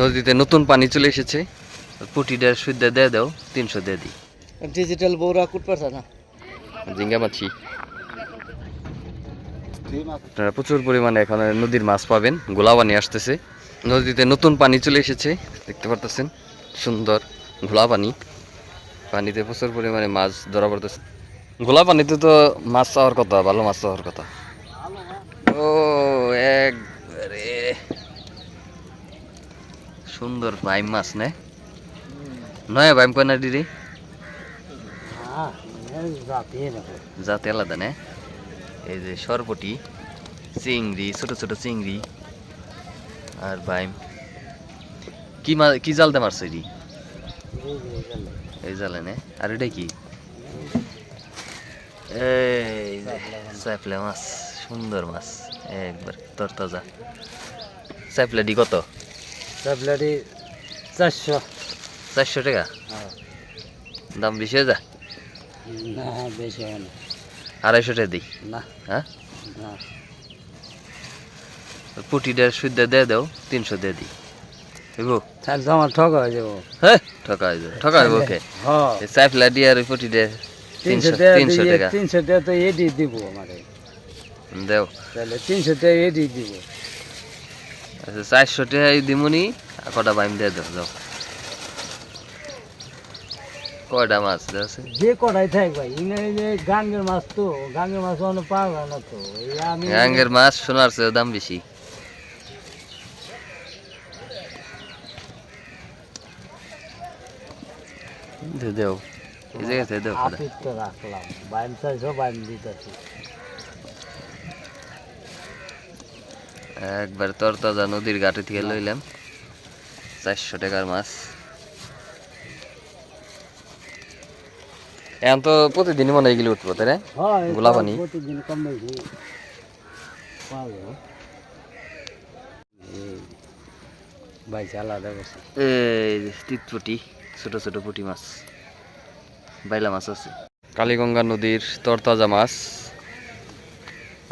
নদীতে নতুন পানি চলে এসেছে। পুটিটার সুদ্ধা দিয়ে দাও তিনশো দিয়ে দিই ডিজিটাল বৌরা কুট পারছে না? জিঙ্গা মাছি আপনারা প্রচুর পরিমাণে এখানে নদীর মাছ পাবেন গোলাপানি আসতেছে। নদীতে নতুন পানি চলে এসেছে দেখতে পারতেছেন সুন্দর ঘোলা পানি। পানিতে প্রচুর পরিমাণে মাছ ধরা পড়তেছে। গোলা পানিতে তো মাছ চাওয়ার কথা ভালো মাছ চাওয়ার কথা। ও একবারে সুন্দর বাইম মাছ, নে। নয় বাইম কয়না দিদি? হ্যাঁ রাতে জাতে আলাদা, না। এই যে সরপটি চিংড়ি, ছোট ছোট চিংড়ি। আর বাইম কি কি জালতে মারছে এটি? এই জালে, নে। আর এটা কি? যে মাছ, সুন্দর মাছ, একবার তরতাজা। ডি কত? ট্যাবলেটই চারশো। চারশো টাকা? দাম বেশি হয়ে না বেশি হয় না। আড়াইশো টাকা দিই? না। হ্যাঁ? পুটিটার সুদ্ধা দিয়ে দাও তিনশো দিয়ে দিই। বুঝব তাহলে তো আমার ঠক হয়ে যাব। হ্যাঁ ঠকা হইবে ঠকা হইব ওকে। হ্যাঁ। সাইফলা দিয়ে আর ওই পুটিটা তিনশো তিনশো টাকা তিনশো দিয়ে- টাকা। তিনশো টাকা তো এডি দিব আমারে। দেও। তাহলে তিনশো টাকা এডি দিব। আচ্ছা চারশো টাকা দিমুনি কটা বাইম দিয়ে দাও যাও। কয়টা মাছ আছে? যে কটাই থাক ভাই ইনে যে গাঙ্গের মাছ তো গাঙ্গের মাছ অনেক পাওয়া না তো আমি গাঙ্গের মাছ সোনার চেয়ে দাম বেশি। দেও। এই জায়গাতে দেও। তো রাখলাম বাইম চাইছো বাইম দিতেছি। একবার তরতাজা নদীর ঘাটে থেকে লইলাম। চারশো টাকার মাছ। এখন তো প্রতিদিনই মনে হয় এগুলো উঠবো তাই না? এই যে তিতপুটি ছোট ছোট পুঁটি মাছ। বাইলা মাছ আছে। কালীগঙ্গা নদীর তরতাজা মাছ।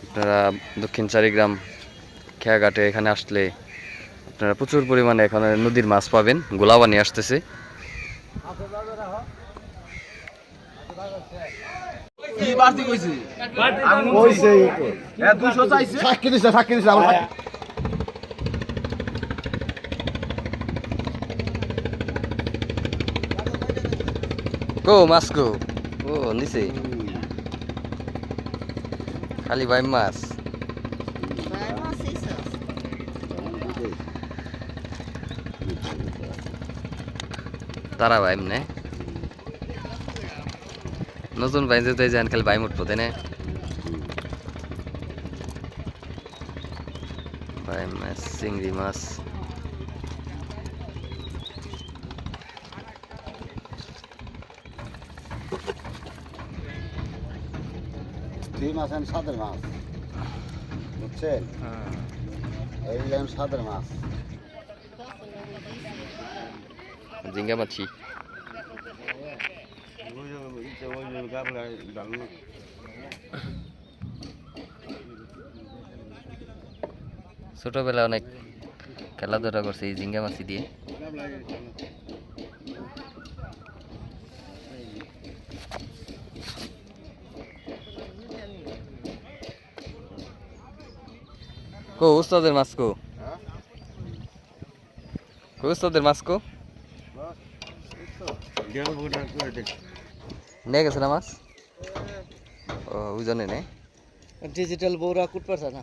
আপনারা দক্ষিণ চারিগ্রাম খেয়াঘাটে এখানে আসলে আপনারা প্রচুর পরিমাণে এখানে নদীর মাছ পাবেন গোলাবানি আসতেছে। সাক্ষী কো মাছ কো। ও নিচে। খালি ভাই মাছ। তারা ভাই নে নতুন ভাই যেতে যান খালি ভাই উঠবো তাই না? ভাই মাছ চিংড়ি মাছ। দুই মাছ সাদের মাছ। বুঝছেন? এই আমি সাদের জিঙ্গা মাছি ছোটবেলা অনেক খেলাধুলা করছে এই জিঙ্গা মাছি দিয়ে। কো, উস্তাদের মাছ কো কো উস্তাদের মাছ কো গেছে না মাছ ও ওই জন্য নেই। ডিজিটাল বৌরা কুট না?